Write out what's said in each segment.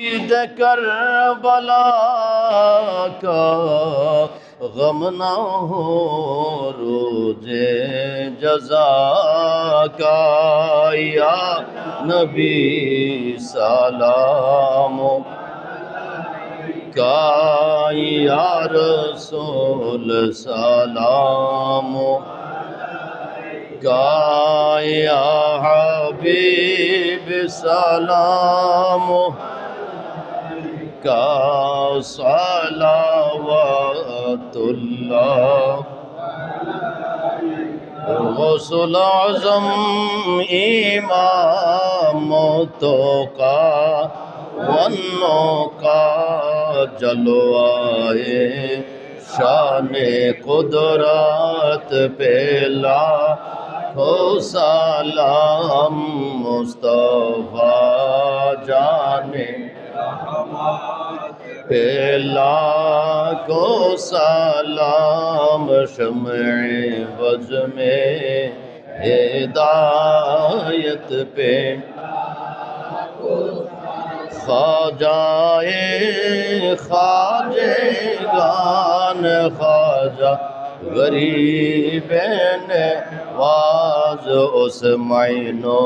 عید کربلا کا غم نہ ہو، روز جزا کا۔ یا نبی، سلام کا۔ یا رسول، سلام کا۔ یا حبیب، سلام کا صلوات اللہ۔ غسل اعظم امام کا، ونوں کا جلوائے شان قدرت پہلا ہو سلام مصطفیٰ جانے۔ پہلا کو سلام شمع وز میں ہدایت پہ خواجائے خواجے گان خواجہ غریب واز اس معنو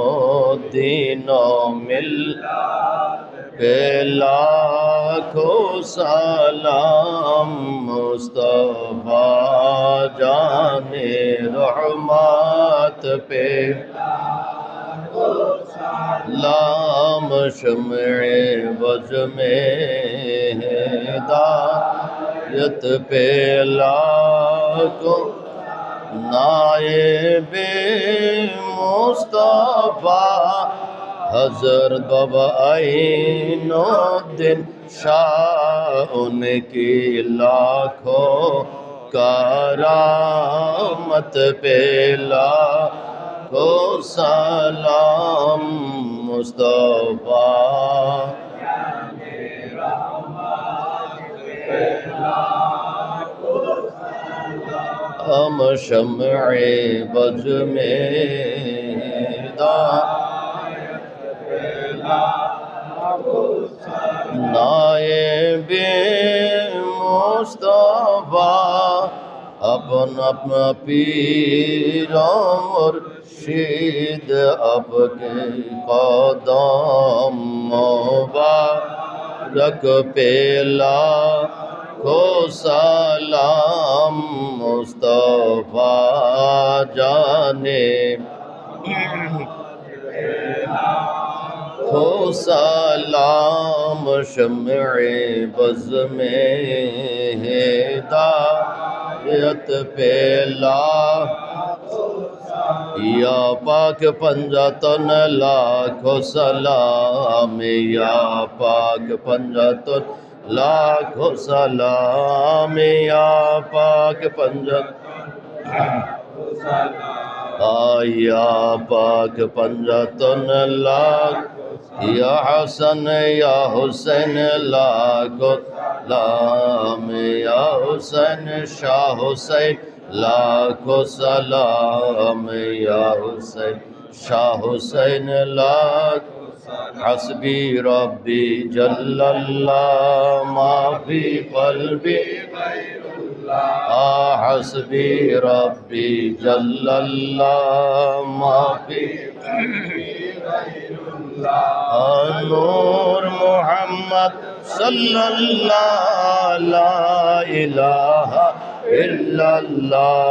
دینوں مل پہلا کو سلام مصطفیٰ جان رحمت پہ۔ لام شمع بز میں ہدایت پہلا کو نائب مصطفیٰ حضرت بابا عین الدین شاہ ان کی لاکھوں کرامت پہلا کو سلام مصطفیٰ۔ ہم شمع بز میں نائب مصطفیٰ، اپن اپنا پیر مرشید اب کے قدم مبارک پہلا کو سلام مصطفیٰ جانے۔ ہو سلام شمع بز میں ہدایت پہلا یا پاک پنجاتن لاکھو سلام، یا پاک پنجاتن لاکھو سلام، یا پاک پنجاتن یا پاک پنجاتن لاکھ یا حسن یا حسین لاکھو سلام یا حسین شاہ حسین لاکھو سلام یا حسین شاہ حسین لاکھ حسبی ربی جل اللہ ما فی قلبی حسبی ربی جل اللہ ما فی আর মোর মোহাম্মদ সাল্লাল্লাহ ইল্লাল্লাহ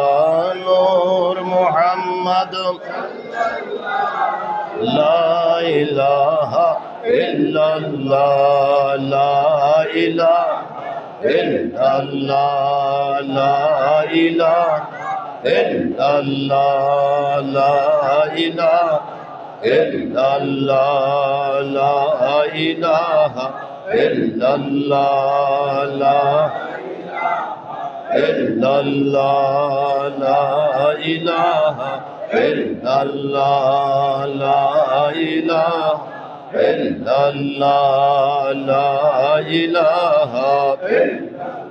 নূর মুহাম্মদ লা ইলাহা ইল্লাল্লাহ লা ইলাহা ইল্লাল্লাহ লা ইলাহা ইল্লাল্লাহ লা ইলাহা اللہ الله لا إله إلا الله لا إلا الله لا إله إلا الله لا إله إلا الله لا إله إلا الله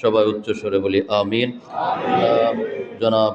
সবাই উচ্চ স্বরে বলি আমিন। জনাব